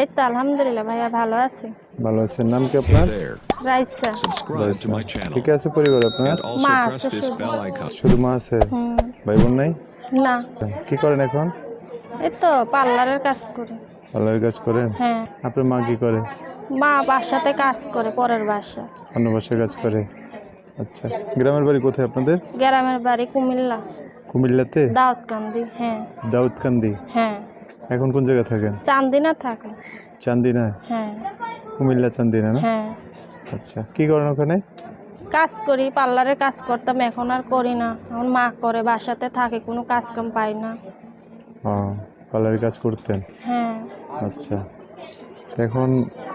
এই তো আলহামদুলিল্লাহ ভাইয়া ভালো আছি। ভালো আছেন। নাম কি আপনার? রাইসা ঠিক আছে পরিবার আপনার? bell icon. শুধু মা আছে? ভাই বোন নাই? না। কি করেন এখন? এই তো পার্লারের কাজ করি। আল্লাহর কাজ করেন? হ্যাঁ। আপনার মা কি করে? মা বাসাতে কাজ করে পরের বাসা। অন্য বাসায় কাজ করে? আচ্ছা। গ্রামের বাড়ি কোথায় আপনাদের? গ্রামের বাড়ি কুমিল্লা। কুমিল্লাতে? দাউদকান্দি হ্যাঁ। দাউদকান্দি? হ্যাঁ। এখন কোন জায়গায় থাকেন? চান্দিনা থাকে চান্দিনা? হ্যাঁ। কুমিল্লা চান্দিনা না? হ্যাঁ। আচ্ছা কি করেন ওখানে? কাজ করি পার্লারে কাজ করতাম এখন আর করি না। এখন মা করে বাসাতে থাকে কোনো কাজ কাম পাই না। ও পার্লারে কাজ করতেন? হ্যাঁ। আচ্ছা। এখন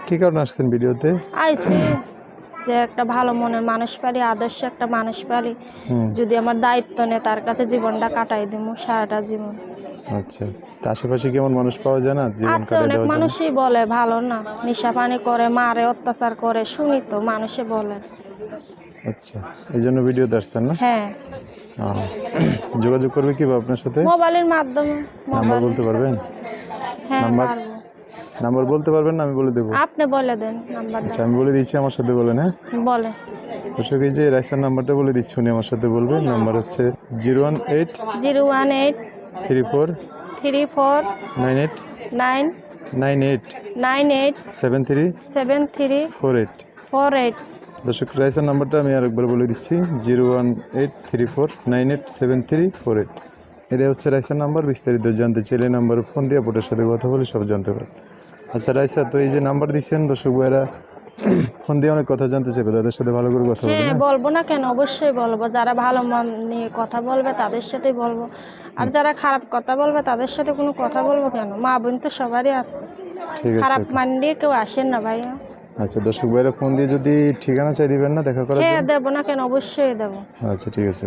কি কারণে আসছেন ভিডিওতে? আইসি। যে একটা ভালো মনের মানুষ পারি আদর্শ একটা মানুষ পারি যদি আমার দায়িত্ব নেয় তার কাছে জীবনটা কাটাই দিব সারাটা জীবন। আচ্ছা। আশেপাশে কেমন মানুষ পাওয়া যায় না? জীবন অনেক মানুষই বলে ভালো না। নেশা পানি করে মারে অত্যাচার করে শুনি তো মানুষে বলে। আচ্ছা। এই জন্য ভিডিওতে আসছেন না? হ্যাঁ। যোগাযোগ করবে কি বা আপনার সাথে? মোবাইলের মাধ্যমে নাম্বার বলতে পারবেন? হ্যাঁ নাম্বার? নাম্বার বলতে পারবেন না আমি বলে দেবো। আপনি বলে দেন নাম্বার আচ্ছা আমি বলে দিচ্ছি আমার সাথে বলেন হ্যাঁ? বলে। দর্শক এই যে রাইসার নাম্বারটা বলে দিচ্ছি উনি আমার সাথে বলবেন নাম্বার হচ্ছে zero one eight zero one eight three four three four nine eight nine nine eight nine eight seven three seven three four eight. Four eight. দর্শক রাইসার নাম্বারটা আমি আরেকবার বলে দিচ্ছি zero one eight three four nine eight seven three four eight. এটা হচ্ছে রাইসার number বিস্তারিত জানতে চাইলে নাম্বারে ফোন দিয়ে বোটের সাথে কথা বলে সব জানতে পারেন আচ্ছা রাইসা তো এই যে নাম্বার দিচ্ছেন দর্শক ভাইরা ফোন দিয়ে অনেক কথা জানতে চাইবে তাদের সাথে ভালো করে কথা বলবেন হ্যাঁ বলব না কেন? অবশ্যই বলব। যারা ভালো মন নিয়ে কথা বলবে তাদের সাথেই বলব। আর যারা খারাপ কথা বলবে তাদের সাথে কোনো কথা বলব কেন? মা বোন তো সবারই আছে। ঠিক আছে। খারাপ মান দিয়ে কেউ আসেন না ভাইয়া। আচ্ছা দর্শক ভাইরা ফোন দিয়ে যদি ঠিকানা চাই দিবেন না দেখা করার হ্যাঁ দেবো না কেন? অবশ্যই দেবো। আচ্ছা ঠিক আছে।